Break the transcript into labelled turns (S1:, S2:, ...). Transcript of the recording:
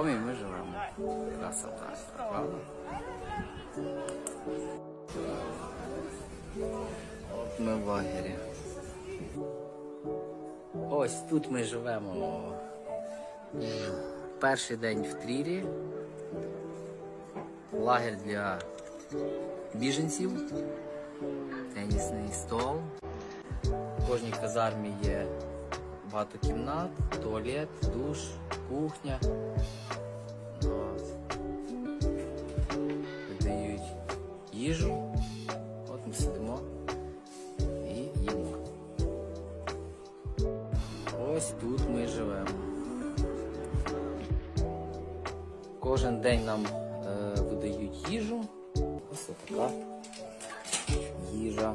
S1: домі ми живемо. Красота, правда? От ми в лагері. Ось тут ми живемо. Перший день в Трірі. Лагерь для біженців. Тенісний стол. В кожній казармі є багато кімнат, туалет, душ, кухня. Ось тут ми живемо. Кожен день нам е, видають їжу. Ось така їжа.